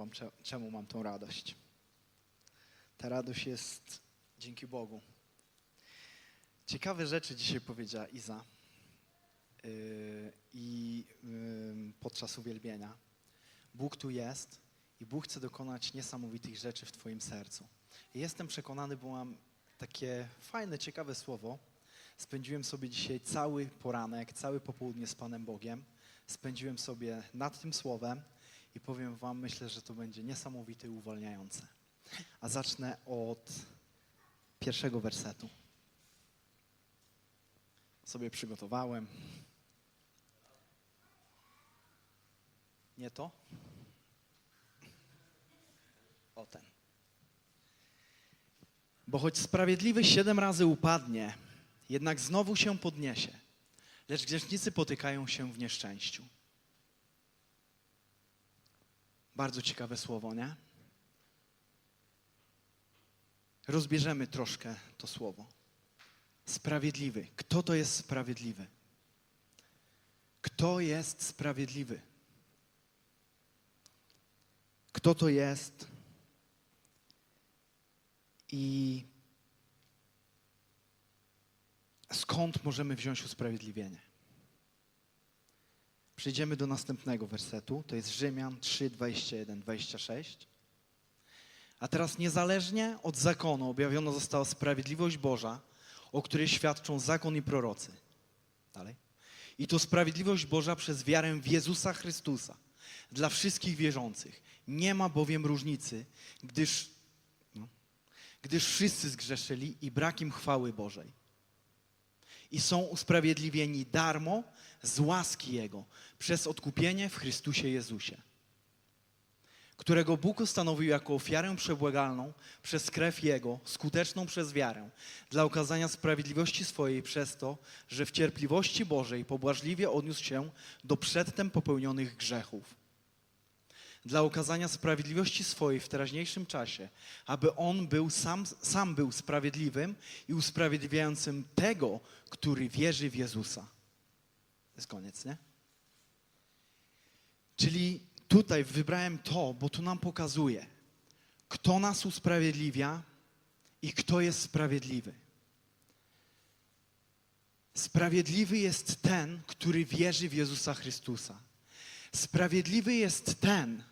wam, cze- czemu mam tą radość. Ta radość jest dzięki Bogu. Ciekawe rzeczy dzisiaj powiedziała Iza yy, i yy, podczas uwielbienia. Bóg tu jest i Bóg chce dokonać niesamowitych rzeczy w Twoim sercu. Jestem przekonany, bo mam takie fajne, ciekawe słowo. Spędziłem sobie dzisiaj cały poranek, całe popołudnie z Panem Bogiem. Spędziłem sobie nad tym słowem i powiem Wam, myślę, że to będzie niesamowite i uwalniające. A zacznę od pierwszego wersetu. Sobie przygotowałem. Nie to? O ten. Bo choć sprawiedliwy siedem razy upadnie, jednak znowu się podniesie, lecz grzesznicy potykają się w nieszczęściu. Bardzo ciekawe słowo, nie? Rozbierzemy troszkę to słowo. Sprawiedliwy. Kto to jest sprawiedliwy? Kto jest sprawiedliwy? Kto to jest? I skąd możemy wziąć usprawiedliwienie? Przejdziemy do następnego wersetu. To jest Rzymian 3, 21, 26. A teraz niezależnie od zakonu objawiona została sprawiedliwość Boża, o której świadczą zakon i prorocy. Dalej. I to sprawiedliwość Boża przez wiarę w Jezusa Chrystusa dla wszystkich wierzących. Nie ma bowiem różnicy, gdyż, no, gdyż wszyscy zgrzeszyli i brak im chwały Bożej. I są usprawiedliwieni darmo z łaski Jego przez odkupienie w Chrystusie Jezusie którego Bóg ustanowił jako ofiarę przebłagalną przez krew Jego, skuteczną przez wiarę, dla okazania sprawiedliwości swojej przez to, że w cierpliwości Bożej pobłażliwie odniósł się do przedtem popełnionych grzechów. Dla okazania sprawiedliwości swojej w teraźniejszym czasie, aby On był sam, sam był sprawiedliwym i usprawiedliwiającym tego, który wierzy w Jezusa. To jest koniec, nie? Czyli tutaj wybrałem to, bo to nam pokazuje, kto nas usprawiedliwia i kto jest sprawiedliwy. Sprawiedliwy jest ten, który wierzy w Jezusa Chrystusa. Sprawiedliwy jest ten,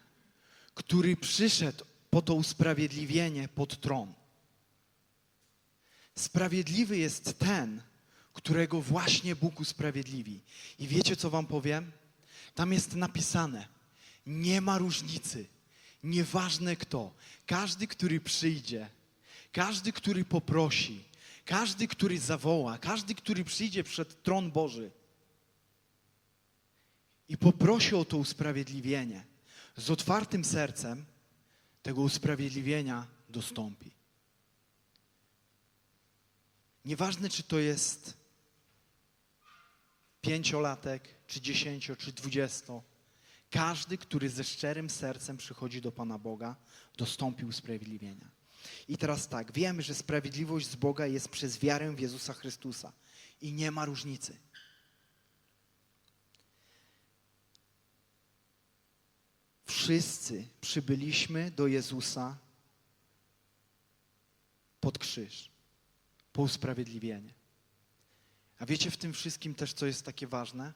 który przyszedł po to usprawiedliwienie pod tron. Sprawiedliwy jest ten, którego właśnie Bóg usprawiedliwi. I wiecie, co wam powiem? Tam jest napisane, nie ma różnicy. Nieważne kto. Każdy, który przyjdzie, każdy, który poprosi, każdy, który zawoła, każdy, który przyjdzie przed tron Boży i poprosi o to usprawiedliwienie, z otwartym sercem tego usprawiedliwienia dostąpi. Nieważne, czy to jest pięciolatek, czy dziesięcio, czy dwudziesto. Każdy, który ze szczerym sercem przychodzi do Pana Boga, dostąpi usprawiedliwienia. I teraz tak, wiemy, że sprawiedliwość z Boga jest przez wiarę w Jezusa Chrystusa i nie ma różnicy. Wszyscy przybyliśmy do Jezusa pod krzyż, po usprawiedliwienie. A wiecie w tym wszystkim też, co jest takie ważne?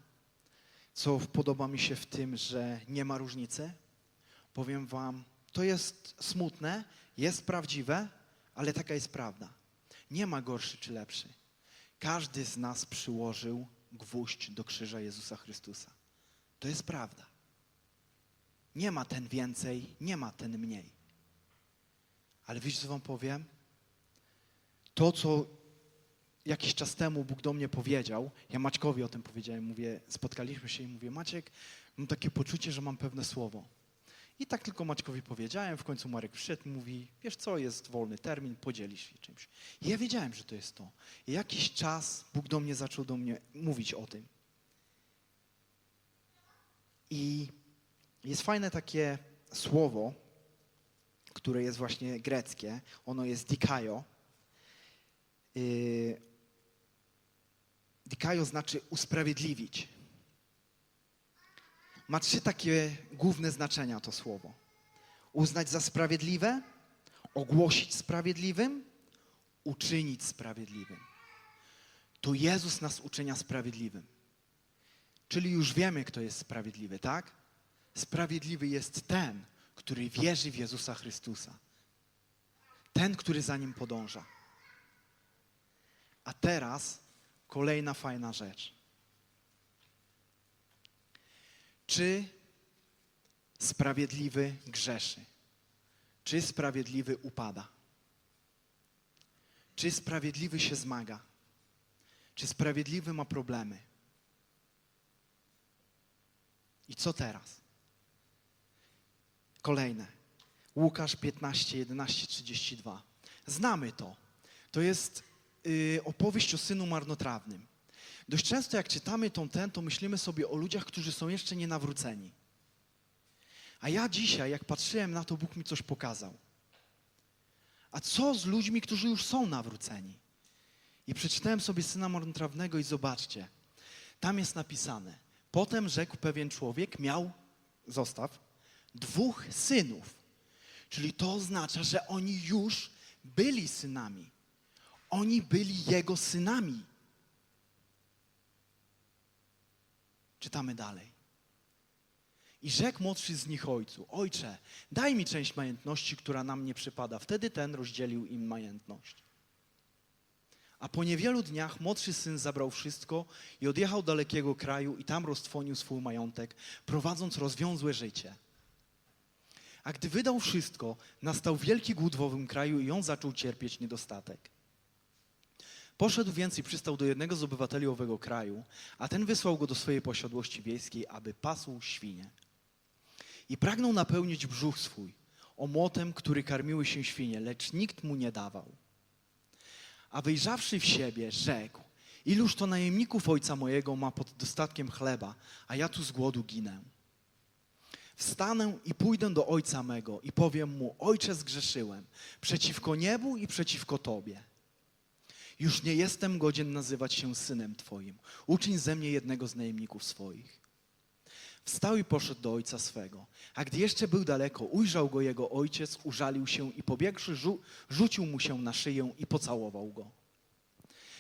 co podoba mi się w tym, że nie ma różnicy. Powiem Wam, to jest smutne, jest prawdziwe, ale taka jest prawda. Nie ma gorszy czy lepszy. Każdy z nas przyłożył gwóźdź do krzyża Jezusa Chrystusa. To jest prawda. Nie ma ten więcej, nie ma ten mniej. Ale wiecie, co Wam powiem? To, co jakiś czas temu Bóg do mnie powiedział, ja Maćkowi o tym powiedziałem, mówię, spotkaliśmy się i mówię, Maciek, mam takie poczucie, że mam pewne słowo. I tak tylko Maćkowi powiedziałem, w końcu Marek przyszedł, mówi, wiesz co, jest wolny termin, podzielisz się czymś. I ja wiedziałem, że to jest to. I jakiś czas Bóg do mnie zaczął do mnie mówić o tym. I jest fajne takie słowo, które jest właśnie greckie, ono jest dikajo. Yy, Dikajo znaczy usprawiedliwić. Ma trzy takie główne znaczenia to słowo. uznać za sprawiedliwe, ogłosić sprawiedliwym, uczynić sprawiedliwym. To Jezus nas uczynia sprawiedliwym. Czyli już wiemy, kto jest sprawiedliwy, tak? Sprawiedliwy jest ten, który wierzy w Jezusa Chrystusa. Ten, który za nim podąża. A teraz kolejna fajna rzecz. Czy sprawiedliwy grzeszy? Czy sprawiedliwy upada? Czy sprawiedliwy się zmaga? Czy sprawiedliwy ma problemy? I co teraz? Kolejne. Łukasz 15, 11, 32. Znamy to. To jest y, opowieść o synu marnotrawnym. Dość często jak czytamy tą ten, to myślimy sobie o ludziach, którzy są jeszcze nie nawróceni. A ja dzisiaj, jak patrzyłem na to, Bóg mi coś pokazał. A co z ludźmi, którzy już są nawróceni? I przeczytałem sobie syna marnotrawnego i zobaczcie. Tam jest napisane. Potem rzekł pewien człowiek, miał, zostaw, dwóch synów. Czyli to oznacza, że oni już byli synami. Oni byli jego synami. Czytamy dalej. I rzekł młodszy z nich ojcu: Ojcze, daj mi część majątności, która nam nie przypada. Wtedy ten rozdzielił im majątność. A po niewielu dniach młodszy syn zabrał wszystko i odjechał do dalekiego kraju i tam roztwonił swój majątek, prowadząc rozwiązłe życie. A gdy wydał wszystko, nastał wielki głód w owym kraju i on zaczął cierpieć niedostatek. Poszedł więc i przystał do jednego z obywateli owego kraju, a ten wysłał go do swojej posiadłości wiejskiej, aby pasł świnie. I pragnął napełnić brzuch swój omłotem, który karmiły się świnie, lecz nikt mu nie dawał. A wyjrzawszy w siebie, rzekł, iluż to najemników ojca mojego ma pod dostatkiem chleba, a ja tu z głodu ginę. Wstanę i pójdę do ojca mego i powiem mu, ojcze zgrzeszyłem przeciwko niebu i przeciwko tobie. Już nie jestem godzien nazywać się synem twoim. Uczyń ze mnie jednego z najemników swoich. Wstał i poszedł do ojca swego. A gdy jeszcze był daleko, ujrzał go jego ojciec, użalił się i pobiegłszy, rzu- rzucił mu się na szyję i pocałował go.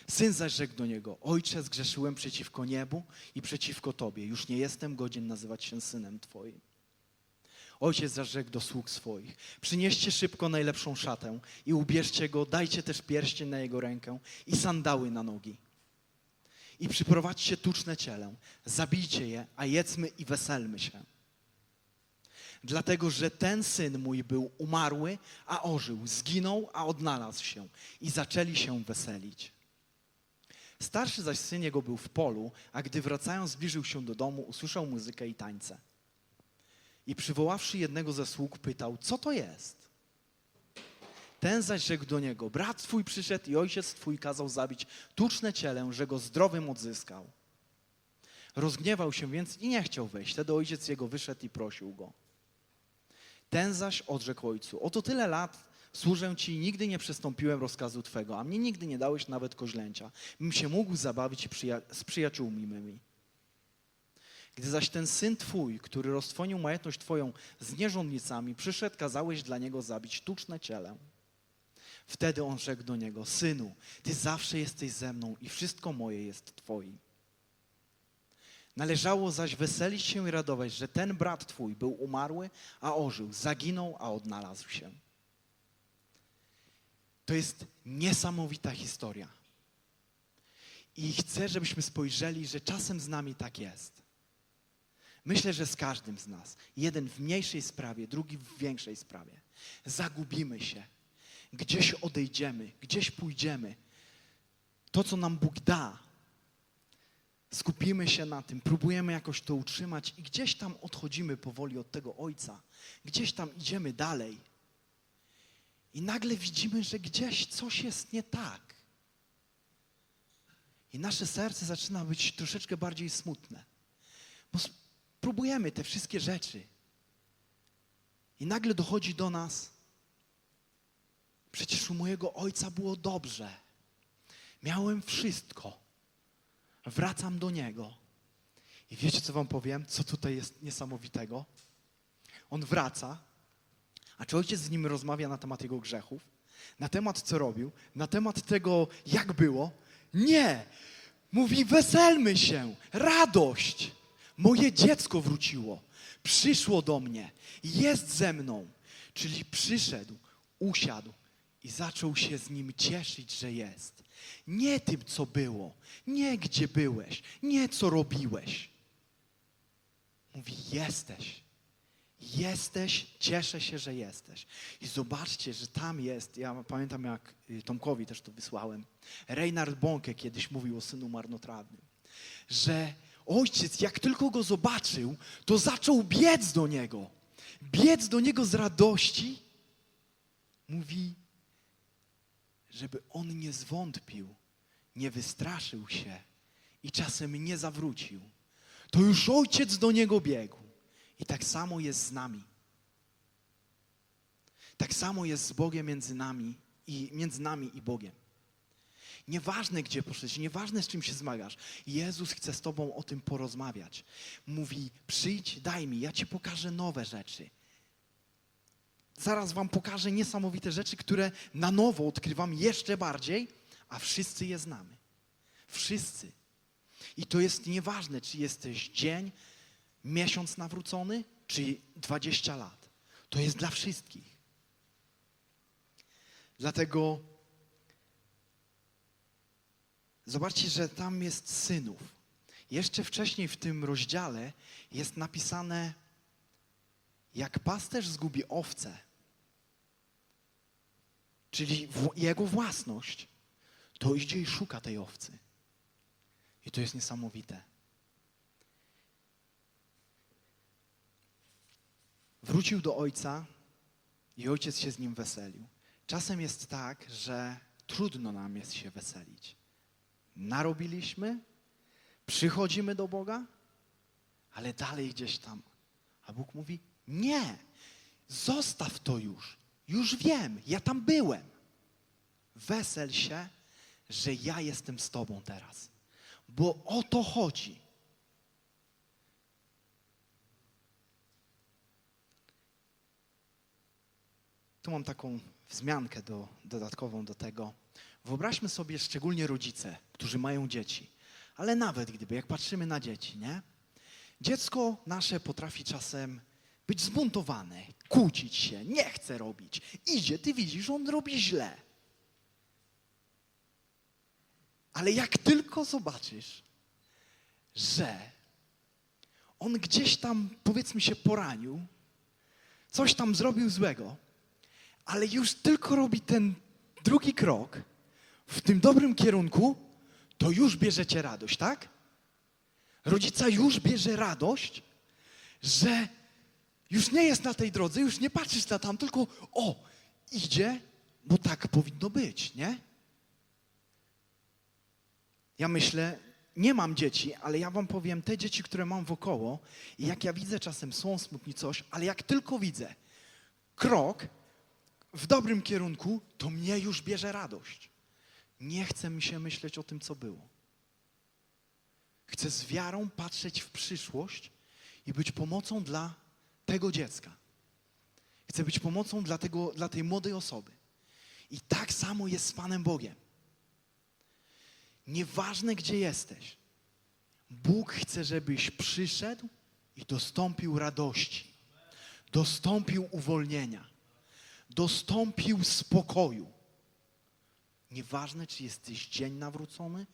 Syn zaś rzekł do niego, ojcze, zgrzeszyłem przeciwko niebu i przeciwko tobie. Już nie jestem godzien nazywać się synem twoim. Ojciec zaś rzekł do sług swoich, przynieście szybko najlepszą szatę i ubierzcie go, dajcie też pierścień na jego rękę i sandały na nogi. I przyprowadźcie tuczne ciele, zabijcie je, a jedzmy i weselmy się. Dlatego, że ten syn mój był umarły, a ożył, zginął, a odnalazł się i zaczęli się weselić. Starszy zaś syn jego był w polu, a gdy wracając zbliżył się do domu, usłyszał muzykę i tańce. I przywoławszy jednego ze sług, pytał, co to jest? Ten zaś rzekł do niego, brat twój przyszedł i ojciec twój kazał zabić tuczne cielę, że go zdrowym odzyskał. Rozgniewał się więc i nie chciał wejść. Wtedy ojciec jego wyszedł i prosił go. Ten zaś odrzekł ojcu, oto tyle lat służę ci i nigdy nie przestąpiłem rozkazu twego, a mnie nigdy nie dałeś nawet koźlęcia, bym się mógł zabawić przyja- z przyjaciółmi mymi. Gdy zaś ten syn twój, który roztwonił majątność twoją z nierządnicami, przyszedł, kazałeś dla niego zabić tuczne ciele. Wtedy on rzekł do niego, synu, ty zawsze jesteś ze mną i wszystko moje jest twoim. Należało zaś weselić się i radować, że ten brat twój był umarły, a ożył, zaginął, a odnalazł się. To jest niesamowita historia. I chcę, żebyśmy spojrzeli, że czasem z nami tak jest. Myślę, że z każdym z nas. Jeden w mniejszej sprawie, drugi w większej sprawie. Zagubimy się. Gdzieś odejdziemy, gdzieś pójdziemy. To, co nam Bóg da, skupimy się na tym, próbujemy jakoś to utrzymać i gdzieś tam odchodzimy powoli od tego Ojca. Gdzieś tam idziemy dalej. I nagle widzimy, że gdzieś coś jest nie tak. I nasze serce zaczyna być troszeczkę bardziej smutne. Bo próbujemy te wszystkie rzeczy. I nagle dochodzi do nas, przecież u mojego ojca było dobrze. Miałem wszystko. Wracam do niego. I wiecie, co wam powiem? Co tutaj jest niesamowitego? On wraca, A czy ojciec z nim rozmawia na temat jego grzechów? Na temat co robił? Na temat tego, jak było? Nie! Mówi, weselmy się, radość. Moje dziecko wróciło, przyszło do mnie, jest ze mną. Czyli przyszedł, usiadł i zaczął się z nim cieszyć, że jest. Nie tym, co było, nie gdzie byłeś, nie co robiłeś. Mówi, jesteś. Jesteś, cieszę się, że jesteś. I zobaczcie, że tam jest, ja pamiętam jak y, Tomkowi też to wysłałem, Reinhard Bonke kiedyś mówił o synu marnotrawnym, że ojciec jak tylko go zobaczył, to zaczął biec do niego. Biec do niego z radości. Mówi, żeby on nie zwątpił, nie wystraszył się i czasem nie zawrócił. To już ojciec do niego biegł. I tak samo jest z nami. Tak samo jest z Bogiem między nami i między nami i Bogiem. Nieważne, gdzie poszedłeś, nieważne, z czym się zmagasz. Jezus chce z Tobą o tym porozmawiać. Mówi: przyjdź, daj mi, ja Ci pokażę nowe rzeczy. Zaraz Wam pokażę niesamowite rzeczy, które na nowo odkrywam jeszcze bardziej, a wszyscy je znamy. Wszyscy. I to jest nieważne, czy jesteś dzień, miesiąc nawrócony, czy 20 lat. To jest dla wszystkich. Dlatego zobaczcie, że tam jest synów. Jeszcze wcześniej w tym rozdziale jest napisane, jak pasterz zgubi owce, czyli jego własność, to idzie i szuka tej owcy. I to jest niesamowite. Wrócił do ojca i ojciec się z nim weselił. Czasem jest tak, że trudno nam jest się weselić. Narobiliśmy, przychodzimy do Boga, ale dalej gdzieś tam. A Bóg mówi: Nie, zostaw to już. Już wiem, ja tam byłem. Wesel się, że ja jestem z Tobą teraz. Bo o to chodzi. Tu mam taką wzmiankę do, dodatkową do tego. Wyobraźmy sobie szczególnie rodzice, którzy mają dzieci, ale nawet gdyby, jak patrzymy na dzieci, nie? Dziecko nasze potrafi czasem być zbuntowane, kłócić się, nie chce robić. Idzie, ty widzisz, on robi źle. Ale jak tylko zobaczysz, że on gdzieś tam, powiedzmy się, poranił, coś tam zrobił złego, ale już tylko robi ten drugi krok w tym dobrym kierunku, to już bierzecie radość, tak? Rodzica już bierze radość, że już nie jest na tej drodze, już nie patrzysz na tam, tylko o, idzie, bo tak powinno być, nie? Ja myślę, nie mam dzieci, ale ja wam powiem, te dzieci, które mam wokoło, i jak ja widzę czasem są smutni coś, ale jak tylko widzę krok w dobrym kierunku, to mnie już bierze radość. Nie chce mi się myśleć o tym, co było. Chcę z wiarą patrzeć w przyszłość i być pomocą dla tego dziecka. Chcę być pomocą dla, tego, dla tej młodej osoby. I tak samo jest z Panem Bogiem. Nieważne, gdzie jesteś, Bóg chce, żebyś przyszedł i dostąpił radości, dostąpił uwolnienia, dostąpił spokoju. Nieważne, czy jesteś dzień nawrócony,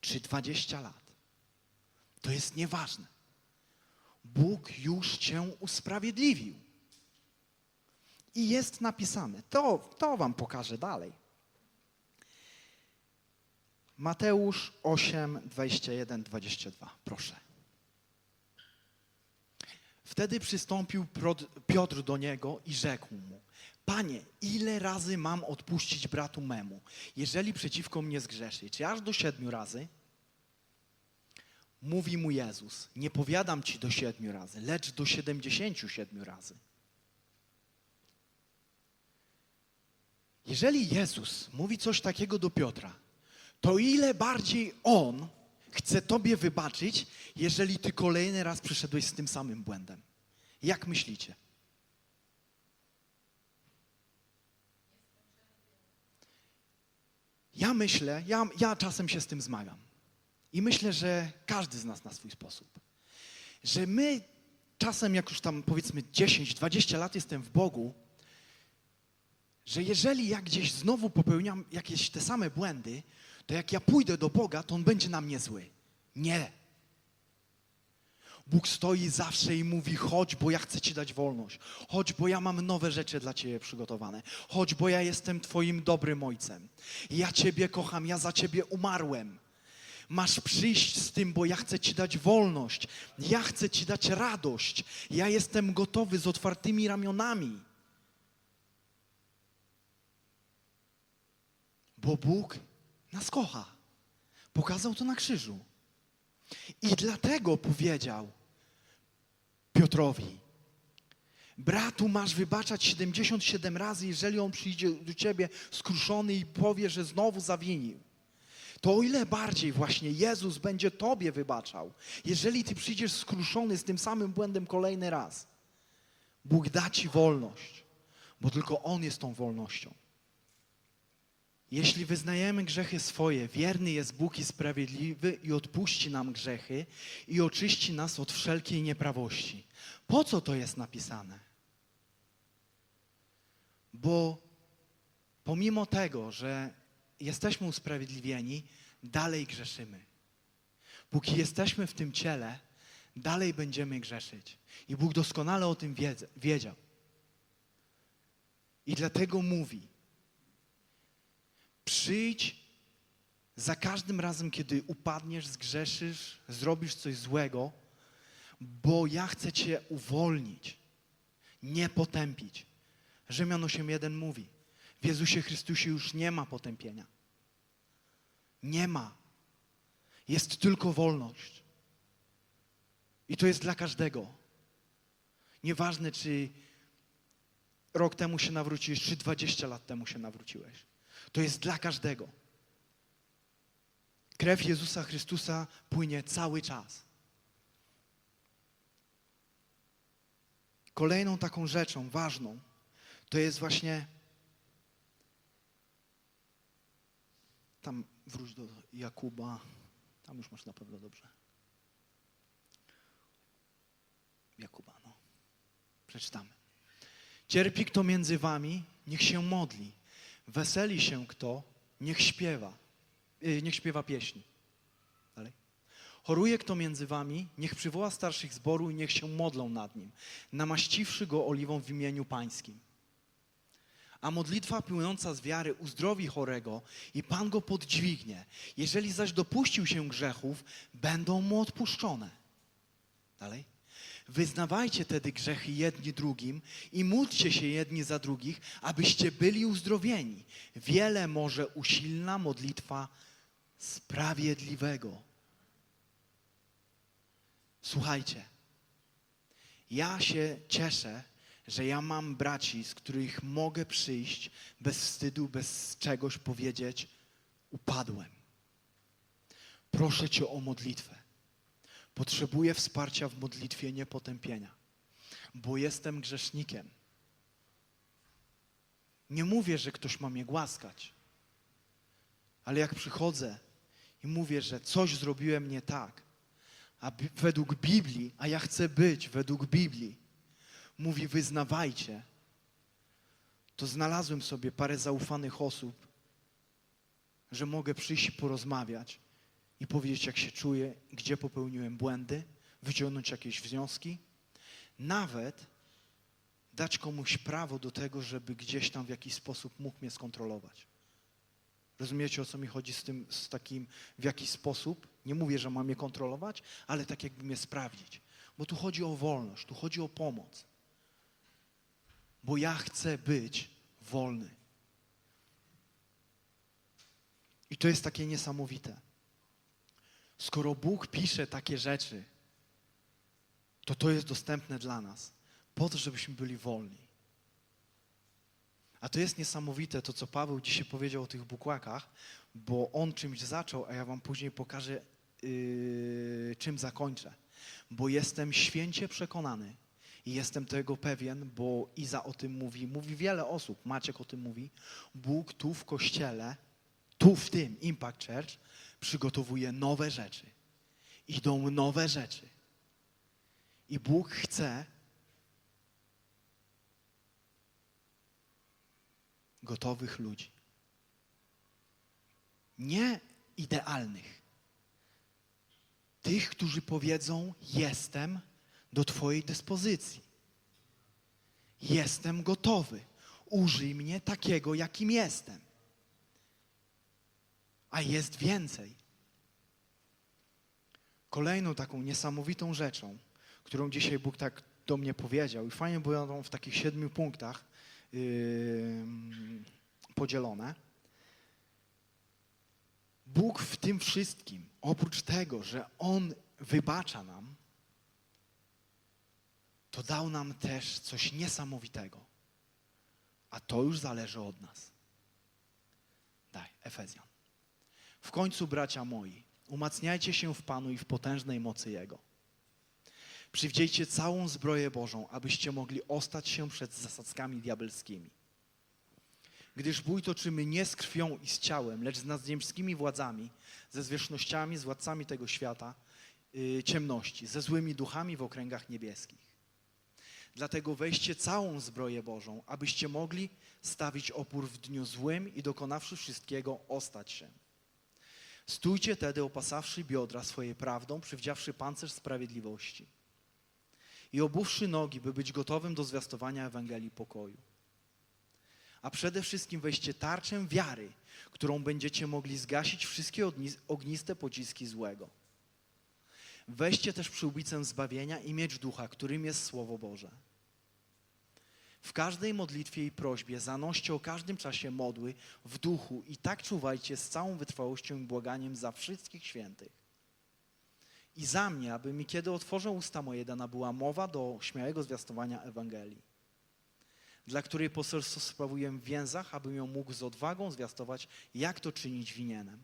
czy 20 lat. To jest nieważne. Bóg już cię usprawiedliwił. I jest napisane, to, to wam pokażę dalej. Mateusz 8, 21, 22. Proszę. Wtedy przystąpił Piotr do niego i rzekł mu: Panie, ile razy mam odpuścić bratu memu, jeżeli przeciwko mnie zgrzeszy? Czy aż do siedmiu razy? Mówi mu Jezus: Nie powiadam ci do siedmiu razy, lecz do siedemdziesięciu siedmiu razy. Jeżeli Jezus mówi coś takiego do Piotra, to ile bardziej On chce Tobie wybaczyć, jeżeli Ty kolejny raz przyszedłeś z tym samym błędem? Jak myślicie? Ja myślę, ja, ja czasem się z tym zmagam. I myślę, że każdy z nas na swój sposób. Że my czasem, jak już tam powiedzmy 10, 20 lat jestem w Bogu, że jeżeli ja gdzieś znowu popełniam jakieś te same błędy, to jak ja pójdę do Boga, to On będzie na mnie zły. Nie. Bóg stoi zawsze i mówi: chodź, bo ja chcę Ci dać wolność. Chodź, bo ja mam nowe rzeczy dla Ciebie przygotowane. Chodź, bo ja jestem Twoim dobrym ojcem. Ja Ciebie kocham, ja za Ciebie umarłem. Masz przyjść z tym, bo ja chcę Ci dać wolność. Ja chcę Ci dać radość. Ja jestem gotowy z otwartymi ramionami. Bo Bóg nas kocha. Pokazał to na krzyżu. I dlatego powiedział Piotrowi: Bratu, masz wybaczać 77 razy, jeżeli on przyjdzie do ciebie skruszony i powie, że znowu zawinił. To o ile bardziej właśnie Jezus będzie tobie wybaczał, jeżeli ty przyjdziesz skruszony z tym samym błędem kolejny raz. Bóg da ci wolność, bo tylko On jest tą wolnością. Jeśli wyznajemy grzechy swoje, wierny jest Bóg i sprawiedliwy i odpuści nam grzechy i oczyści nas od wszelkiej nieprawości. Po co to jest napisane? Bo pomimo tego, że jesteśmy usprawiedliwieni, dalej grzeszymy. Póki jesteśmy w tym ciele, dalej będziemy grzeszyć. I Bóg doskonale o tym wiedz- wiedział. I dlatego mówi, Przyjdź za każdym razem, kiedy upadniesz, zgrzeszysz, zrobisz coś złego, bo ja chcę Cię uwolnić, nie potępić. Rzymian 8.1 mówi, w Jezusie Chrystusie już nie ma potępienia. Nie ma. Jest tylko wolność. I to jest dla każdego. Nieważne, czy rok temu się nawróciłeś, czy 20 lat temu się nawróciłeś. To jest dla każdego. Krew Jezusa Chrystusa płynie cały czas. Kolejną taką rzeczą ważną to jest właśnie tam wróć do Jakuba, tam już masz na pewno dobrze. Jakuba, no. Przeczytamy. Cierpi kto między wami, niech się modli. Weseli się kto, niech śpiewa. Yy, niech śpiewa pieśni. Dalej. Choruje kto między wami, niech przywoła starszych zboru i niech się modlą nad nim, namaściwszy go oliwą w imieniu pańskim. A modlitwa płynąca z wiary uzdrowi chorego i Pan go podźwignie. Jeżeli zaś dopuścił się grzechów, będą mu odpuszczone. Dalej. Wyznawajcie tedy grzechy jedni drugim i módlcie się jedni za drugich, abyście byli uzdrowieni. Wiele może usilna modlitwa sprawiedliwego. Słuchajcie, ja się cieszę, że ja mam braci, z których mogę przyjść bez wstydu, bez czegoś powiedzieć, upadłem. Proszę Cię o modlitwę. Potrzebuję wsparcia w modlitwie, nie potępienia, bo jestem grzesznikiem. Nie mówię, że ktoś ma mnie głaskać, ale jak przychodzę i mówię, że coś zrobiłem nie tak, a według Biblii, a ja chcę być według Biblii, mówi wyznawajcie, to znalazłem sobie parę zaufanych osób, że mogę przyjść i porozmawiać i powiedzieć, jak się czuję, gdzie popełniłem błędy, wyciągnąć jakieś wnioski, nawet dać komuś prawo do tego, żeby gdzieś tam w jakiś sposób mógł mnie skontrolować. Rozumiecie, o co mi chodzi z tym, z takim, w jaki sposób? Nie mówię, że mam je kontrolować, ale tak jakby mnie sprawdzić. Bo tu chodzi o wolność, tu chodzi o pomoc. Bo ja chcę być wolny. I to jest takie niesamowite. Skoro Bóg pisze takie rzeczy, to to jest dostępne dla nas, po to, żebyśmy byli wolni. A to jest niesamowite, to co Paweł dzisiaj powiedział o tych bukłakach, bo on czymś zaczął, a ja wam później pokażę, yy, czym zakończę. Bo jestem święcie przekonany i jestem tego pewien, bo Iza o tym mówi, mówi wiele osób, Maciek o tym mówi. Bóg tu w kościele, tu w tym Impact Church przygotowuje nowe rzeczy. Idą nowe rzeczy. I Bóg chce gotowych ludzi. Nie idealnych. Tych, którzy powiedzą: Jestem do Twojej dyspozycji. Jestem gotowy. Użyj mnie takiego, jakim jestem. A jest więcej. Kolejną taką niesamowitą rzeczą, którą dzisiaj Bóg tak do mnie powiedział, i fajnie było to w takich siedmiu punktach yy, podzielone. Bóg w tym wszystkim, oprócz tego, że On wybacza nam, to dał nam też coś niesamowitego. A to już zależy od nas. Daj, Efezjan. W końcu, bracia moi, umacniajcie się w Panu i w potężnej mocy Jego. Przywdziejcie całą zbroję Bożą, abyście mogli ostać się przed zasadzkami diabelskimi. Gdyż bój toczymy nie z krwią i z ciałem, lecz z nadziemskimi władzami, ze zwierzchnościami, z władcami tego świata, yy, ciemności, ze złymi duchami w okręgach niebieskich. Dlatego weźcie całą zbroję Bożą, abyście mogli stawić opór w dniu złym i dokonawszy wszystkiego, ostać się. Stójcie tedy, opasawszy biodra swoje prawdą, przywdziawszy pancerz sprawiedliwości i obuwszy nogi, by być gotowym do zwiastowania Ewangelii pokoju. A przede wszystkim weźcie tarczę wiary, którą będziecie mogli zgasić wszystkie ognis- ogniste pociski złego. Weźcie też przyłbicę zbawienia i miecz ducha, którym jest Słowo Boże. W każdej modlitwie i prośbie zanoście o każdym czasie modły w duchu i tak czuwajcie z całą wytrwałością i błaganiem za wszystkich świętych. I za mnie, aby mi kiedy otworzę usta moje dana była mowa do śmiałego zwiastowania Ewangelii, dla której poselstwo sprawuję w więzach, abym ją mógł z odwagą zwiastować, jak to czynić winienem.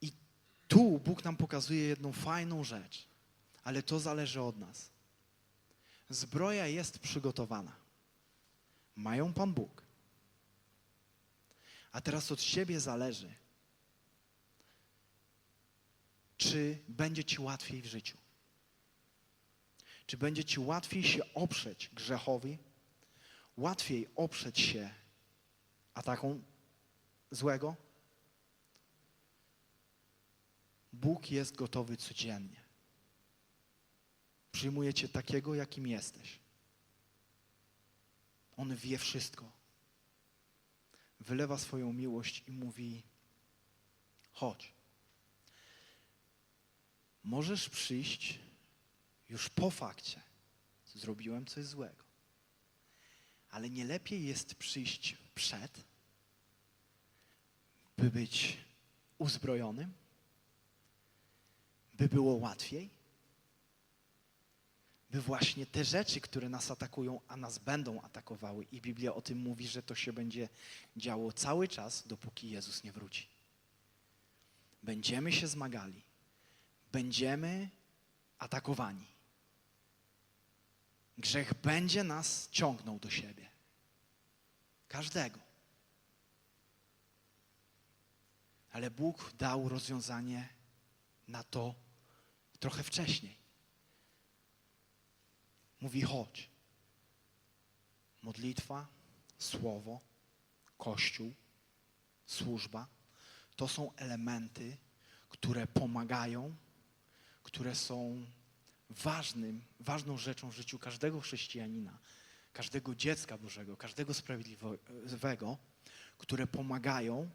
I tu Bóg nam pokazuje jedną fajną rzecz, ale to zależy od nas. Zbroja jest przygotowana. Mają Pan Bóg. A teraz od siebie zależy, czy będzie ci łatwiej w życiu. Czy będzie ci łatwiej się oprzeć grzechowi, łatwiej oprzeć się atakom złego? Bóg jest gotowy codziennie. Przyjmuje cię takiego, jakim jesteś. On wie wszystko. Wylewa swoją miłość i mówi: chodź. Możesz przyjść już po fakcie. Zrobiłem coś złego. Ale nie lepiej jest przyjść przed, by być uzbrojonym, by było łatwiej, by właśnie te rzeczy, które nas atakują, a nas będą atakowały, i Biblia o tym mówi, że to się będzie działo cały czas, dopóki Jezus nie wróci. Będziemy się zmagali, będziemy atakowani. Grzech będzie nas ciągnął do siebie. Każdego. Ale Bóg dał rozwiązanie na to trochę wcześniej. Mówi: chodź. Modlitwa, słowo, kościół, służba to są elementy, które pomagają, które są ważnym, ważną rzeczą w życiu każdego chrześcijanina, każdego dziecka Bożego, każdego sprawiedliwego, które pomagają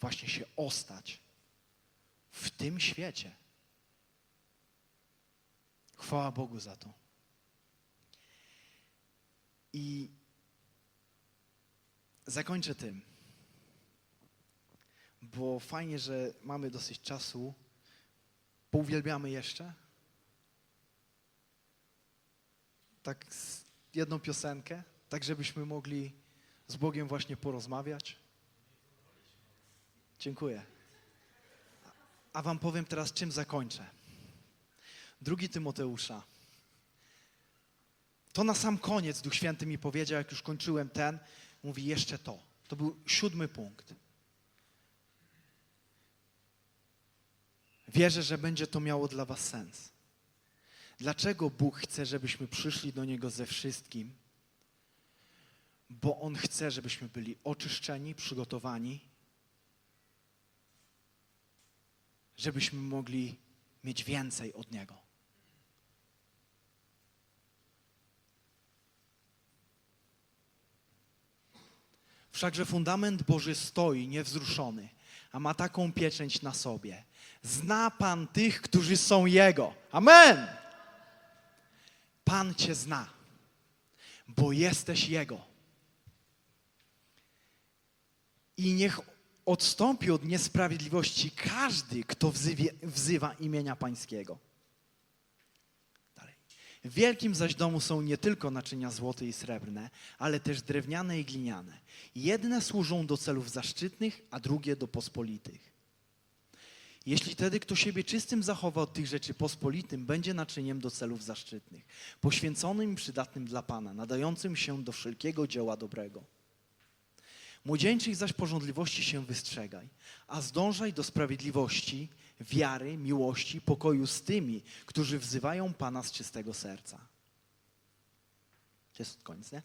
właśnie się ostać w tym świecie. Chwała Bogu za to. I zakończę tym, bo fajnie, że mamy dosyć czasu. Pouwielbiamy jeszcze. Tak, jedną piosenkę, tak żebyśmy mogli z Bogiem właśnie porozmawiać. Dziękuję. A Wam powiem teraz, czym zakończę. Drugi Tymoteusza. To na sam koniec Duch Święty mi powiedział, jak już kończyłem ten, mówi jeszcze to. To był siódmy punkt. Wierzę, że będzie to miało dla Was sens. Dlaczego Bóg chce, żebyśmy przyszli do Niego ze wszystkim? Bo On chce, żebyśmy byli oczyszczeni, przygotowani, żebyśmy mogli mieć więcej od Niego. Wszakże fundament Boży stoi niewzruszony, a ma taką pieczęć na sobie. Zna Pan tych, którzy są Jego. Amen! Pan Cię zna, bo jesteś Jego. I niech odstąpi od niesprawiedliwości każdy, kto wzywa imienia Pańskiego. W wielkim zaś domu są nie tylko naczynia złote i srebrne, ale też drewniane i gliniane. Jedne służą do celów zaszczytnych, a drugie do pospolitych. Jeśli tedy kto siebie czystym zachowa od tych rzeczy pospolitym, będzie naczyniem do celów zaszczytnych, poświęconym i przydatnym dla Pana, nadającym się do wszelkiego dzieła dobrego. Młodzieńczych zaś porządliwości się wystrzegaj, a zdążaj do sprawiedliwości, wiary, miłości, pokoju z tymi, którzy wzywają Pana z czystego serca. To jest koniec, nie?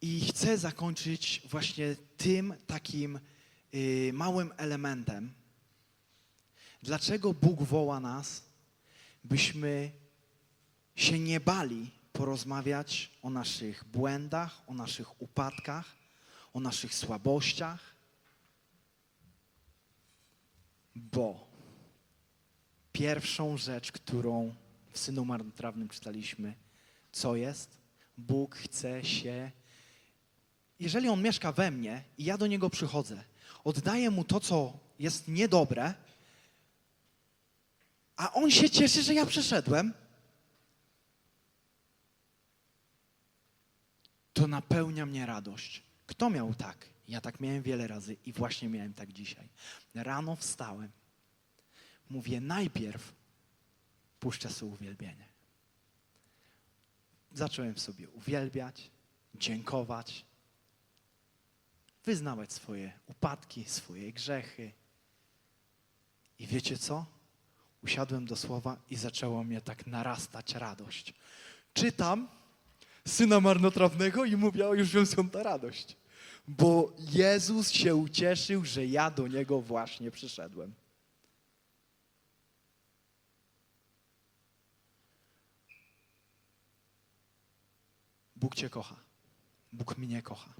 I chcę zakończyć właśnie tym takim y, małym elementem. Dlaczego Bóg woła nas, byśmy się nie bali porozmawiać o naszych błędach, o naszych upadkach, o naszych słabościach? Bo pierwszą rzecz, którą w Synu Marnotrawnym czytaliśmy, co jest? Bóg chce się jeżeli on mieszka we mnie i ja do niego przychodzę, oddaję mu to, co jest niedobre, a on się cieszy, że ja przyszedłem, to napełnia mnie radość. Kto miał tak? Ja tak miałem wiele razy i właśnie miałem tak dzisiaj. Rano wstałem, mówię najpierw puszczę sobie uwielbienie. Zacząłem sobie uwielbiać, dziękować, wyznawać swoje upadki, swoje grzechy. I wiecie co? Usiadłem do słowa i zaczęła mnie tak narastać radość. Czytam syna marnotrawnego i mówię, o już wiem skąd ta radość. Bo Jezus się ucieszył, że ja do Niego właśnie przyszedłem. Bóg Cię kocha. Bóg mnie kocha.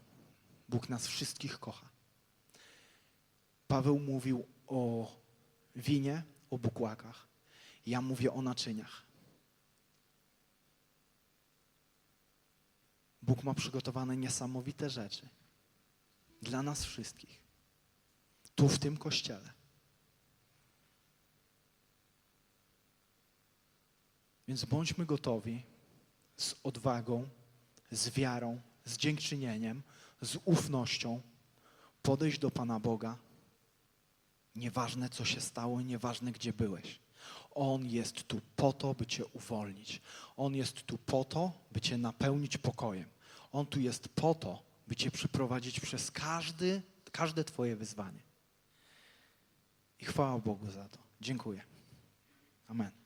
Bóg nas wszystkich kocha. Paweł mówił o winie, o bukłakach. Ja mówię o naczyniach. Bóg ma przygotowane niesamowite rzeczy dla nas wszystkich. Tu w tym kościele. Więc bądźmy gotowi z odwagą, z wiarą, z dziękczynieniem, z ufnością podejść do Pana Boga. Nieważne, co się stało, nieważne, gdzie byłeś. On jest tu po to, by Cię uwolnić. On jest tu po to, by Cię napełnić pokojem. On tu jest po to, by Cię przyprowadzić przez każdy, każde Twoje wyzwanie. I chwała Bogu za to. Dziękuję. Amen.